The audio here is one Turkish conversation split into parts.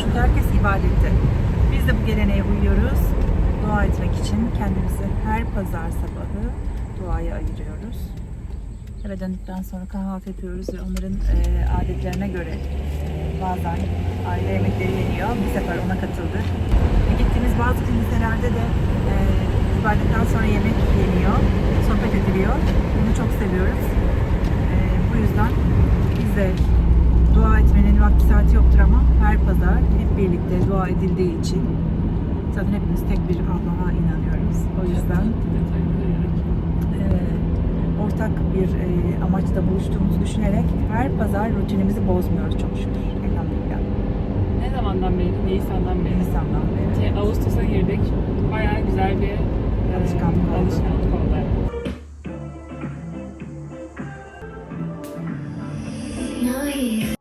Çünkü herkes ibadette. Biz de bu geleneğe uyuyoruz. Dua etmek için kendimizi her pazar sabahı duaya ayırıyoruz. Eve döndükten sonra kahvaltı yapıyoruz ve onların e, adetlerine göre bazen aile yemekleri yeniyor. Bir sefer ona katıldık. Ve gittiğimiz bazı kiliselerde de e, ibadetten sonra yemek yeniyor, sohbet ediliyor. Bunu çok seviyoruz. E, bu yüzden biz de vakti saati yoktur ama her pazar hep birlikte dua edildiği için zaten hepimiz tek bir Allah'a inanıyoruz. O yüzden ortak bir e, amaçta buluştuğumuzu düşünerek her pazar rutinimizi bozmuyoruz çok şükür. Elhamdülillah. Ne zamandan beri? Nisan'dan beri. Nisan'dan beri. Şey, Ağustos'a girdik. Bayağı güzel bir e, Alışkanlık oldu. alışkanlık oldu. Herkese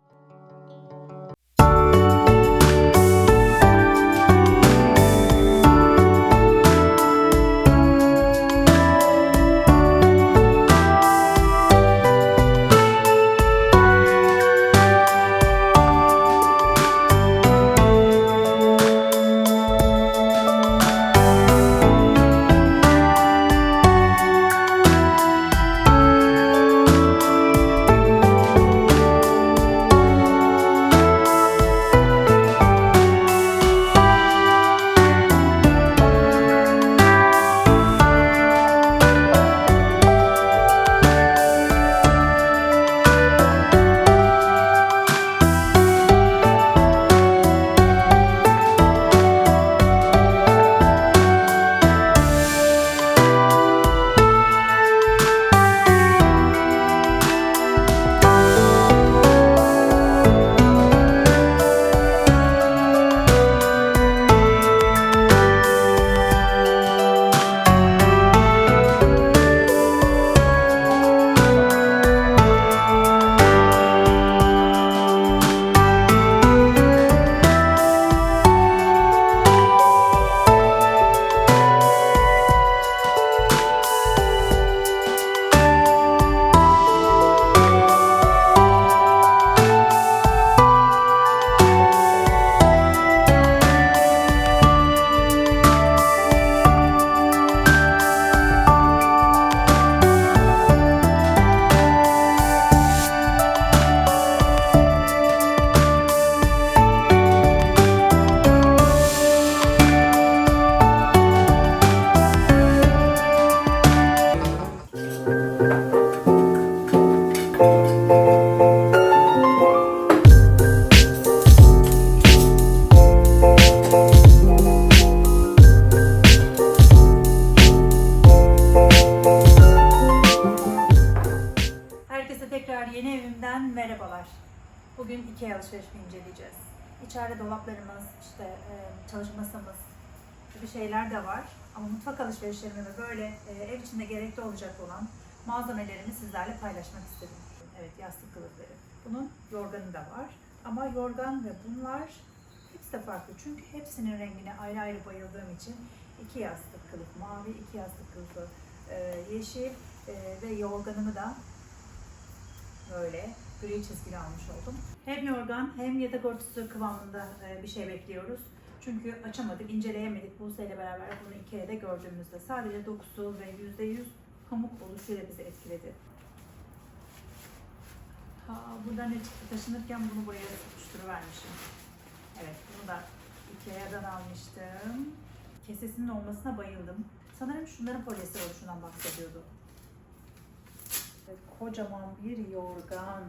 Bugün Ikea alışverişini inceleyeceğiz. İçeride dolaplarımız, işte e, çalışma masamız gibi şeyler de var. Ama mutfak alışverişlerimi ve böyle e, ev içinde gerekli olacak olan malzemelerimi sizlerle paylaşmak istedim. Evet yastık kılıfları. Bunun yorganı da var. Ama yorgan ve bunlar hepsi de farklı. Çünkü hepsinin rengine ayrı ayrı bayıldığım için iki yastık kılıf mavi, iki yastık kılıfı e, yeşil ve yorganımı da böyle gri çizgili almış oldum. Hem yorgan hem yatak örtüsü kıvamında e, bir şey bekliyoruz. Çünkü açamadık, inceleyemedik. Buse ile beraber bunu Ikea'da gördüğümüzde sadece dokusu ve %100 pamuk oluşuyla bizi etkiledi. Ha, buradan ne çıktı? Taşınırken bunu buraya tutuşturuvermişim. Evet, bunu da Ikea'dan almıştım. Kesesinin olmasına bayıldım. Sanırım şunların polyester oluşundan bahsediyordu. Kocaman bir yorgan.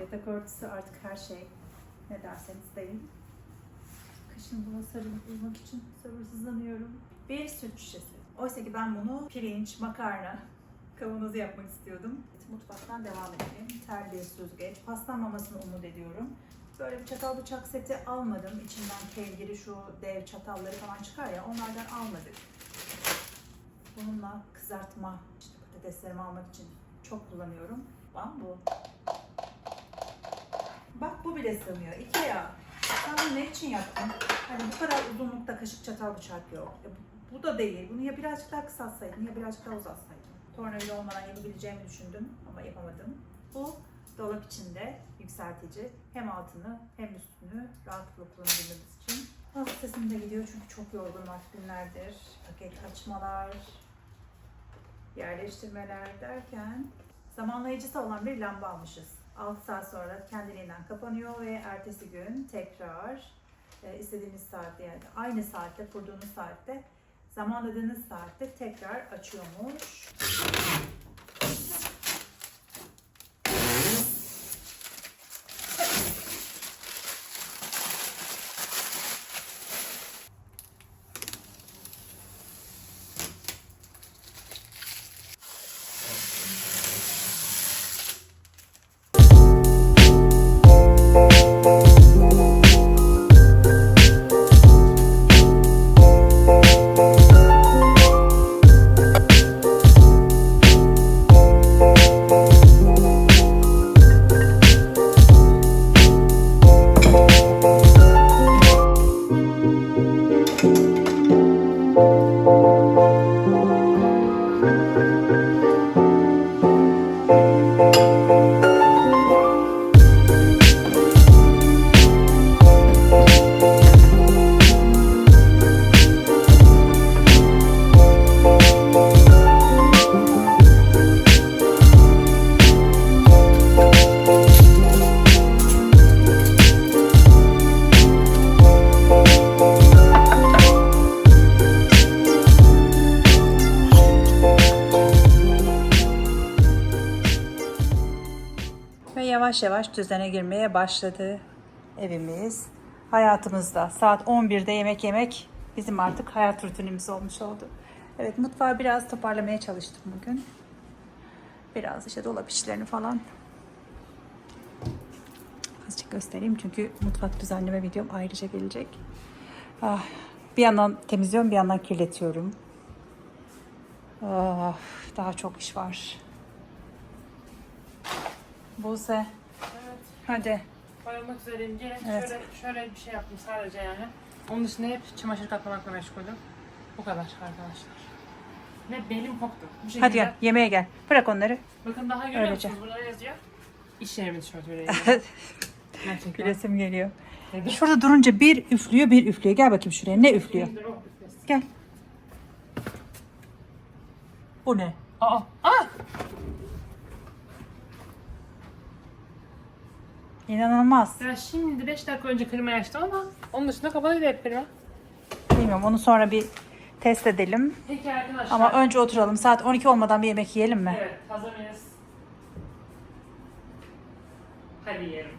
Yatak örtüsü artık her şey. Ne derseniz deyin. Kışın buna sarılıp uyumak için sabırsızlanıyorum. Bir süt şişesi. Oysa ki ben bunu pirinç, makarna, kavanozu yapmak istiyordum. Mutfaktan devam edelim. Terbiye süzgeç. Paslanmamasını umut ediyorum. Böyle bir çatal bıçak seti almadım. İçinden kevgiri şu dev çatalları falan çıkar ya onlardan almadık. Bununla kızartma, işte patateslerimi almak için çok kullanıyorum. Lan bu. Bile sığmıyor. Ikea. Sen bunu ne için yaptın? Hani bu kadar uzunlukta kaşık çatal bıçak yok. E, bu, bu da değil. Bunu ya birazcık daha kısaltsaydın ya birazcık daha uzatsaydın. Tornavida olmadan yapabileceğimi düşündüm ama yapamadım. Bu dolap içinde yükseltici. Hem altını hem üstünü rahatlıkla kullanabilmemiz için. Ah sesim de gidiyor çünkü çok yorgunum artık günlerdir. Paket açmalar, yerleştirmeler derken zamanlayıcısı olan bir lamba almışız. 6 saat sonra kendiliğinden kapanıyor ve ertesi gün tekrar e, istediğiniz saatte yani aynı saatte kurduğunuz saatte zamanladığınız saatte tekrar açıyormuş. Yavaş yavaş düzene girmeye başladı evimiz. Hayatımızda saat 11'de yemek yemek bizim artık hayat rutinimiz olmuş oldu. Evet mutfağı biraz toparlamaya çalıştım bugün. Biraz işte dolap işlerini falan. Azıcık göstereyim çünkü mutfak düzenleme videom ayrıca gelecek. Ah, bir yandan temizliyorum bir yandan kirletiyorum. Ah, daha çok iş var. Buse. Hadi. bayılmak üzereyim. Gelin Evet. şöyle, şöyle bir şey yaptım sadece yani. Onun dışında hep çamaşır katlamakla meşgulüm. Bu kadar arkadaşlar. Ve belim koptu. Bu şekilde. Hadi gel yemeğe gel. Bırak onları. Bakın daha görüyor Öylece. musunuz? Burada yazıyor? İş yerimi tişörtüyle. Gerçekten. Gülesim geliyor. Evet. Şurada durunca bir üflüyor bir üflüyor. Gel bakayım şuraya. Ne üflüyor? Gel. Bu ne? Aa! Aa! İnanılmaz. Ya şimdi 5 dakika önce klima açtım ama onun dışında kapalıydı hep klima. Bilmiyorum onu sonra bir test edelim. Peki arkadaşlar. Ama önce oturalım. Saat 12 olmadan bir yemek yiyelim mi? Evet hazır mıyız? Hadi yiyelim.